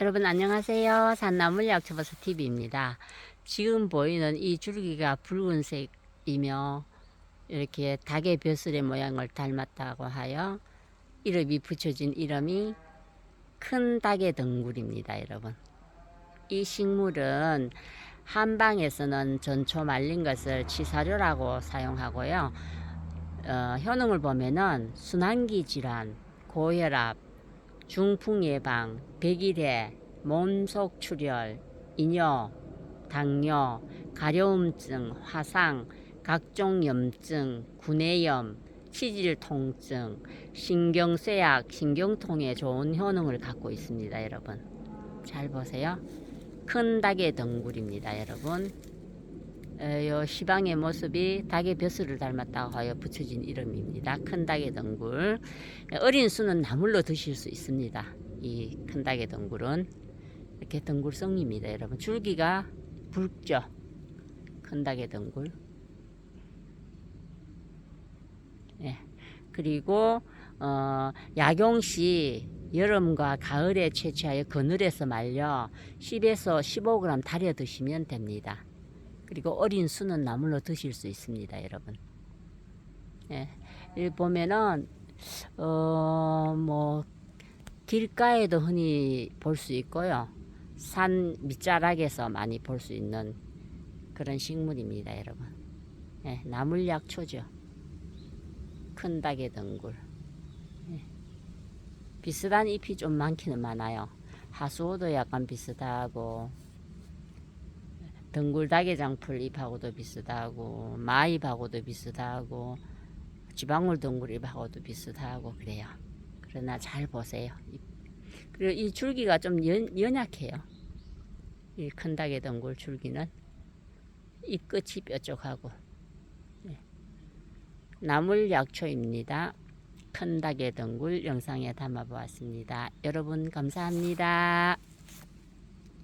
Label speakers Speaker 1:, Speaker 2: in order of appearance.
Speaker 1: 여러분 안녕하세요. 산나물 약초버섯 TV입니다. 지금 보이는 이 줄기가 붉은색이며 이렇게 닭의 벼슬의 모양을 닮았다고 하여 이름이 붙여진 이름이 큰 닭의 덩굴입니다, 여러분. 이 식물은 한방에서는 전초 말린 것을 치사료라고 사용하고요. 어, 효능을 보면은 순환기 질환, 고혈압, 중풍 예방, 백일해, 몸속 출혈, 이뇨, 당뇨, 가려움증, 화상, 각종 염증, 구내염, 치질 통증, 신경쇠약, 신경통에 좋은 효능을 갖고 있습니다, 여러분. 잘 보세요. 큰 닭의 덩굴입니다, 여러분. 에, 요 시방의 모습이 닭의 벼슬을 닮았다고 하여 붙여진 이름입니다. 큰 닭의 덩굴. 어린 수는 나물로 드실 수 있습니다. 이 큰 닭의 덩굴은 이렇게 덩굴성입니다, 여러분. 줄기가 붉죠. 큰 닭의 덩굴. 예. 그리고 어, 약용시 여름과 가을에 채취하여 그늘에서 말려 10에서 15g 달여 드시면 됩니다. 그리고 어린 수는 나물로 드실 수 있습니다, 여러분. 예. 여기 보면은 어, 뭐 길가에도 흔히 볼 수 있고요. 산 밑자락에서 많이 볼 수 있는 그런 식물입니다, 여러분. 예, 나물약초죠. 큰 닭의 덩굴. 예. 비슷한 잎이 좀 많기는 많아요. 하수호도 약간 비슷하고 덩굴 닭의장풀 잎하고도 비슷하고 마잎하고도 비슷하고 지방울 덩굴 잎하고도 비슷하고 그래요. 그러나 잘 보세요. 잎. 그리고 이 줄기가 좀 연, 연약해요. 이큰 닭의 덩굴 줄기는 잎 끝이 뾰족하고 예. 나물 약초입니다. 큰 닭의 덩굴 영상에 담아보았습니다. 여러분 감사합니다.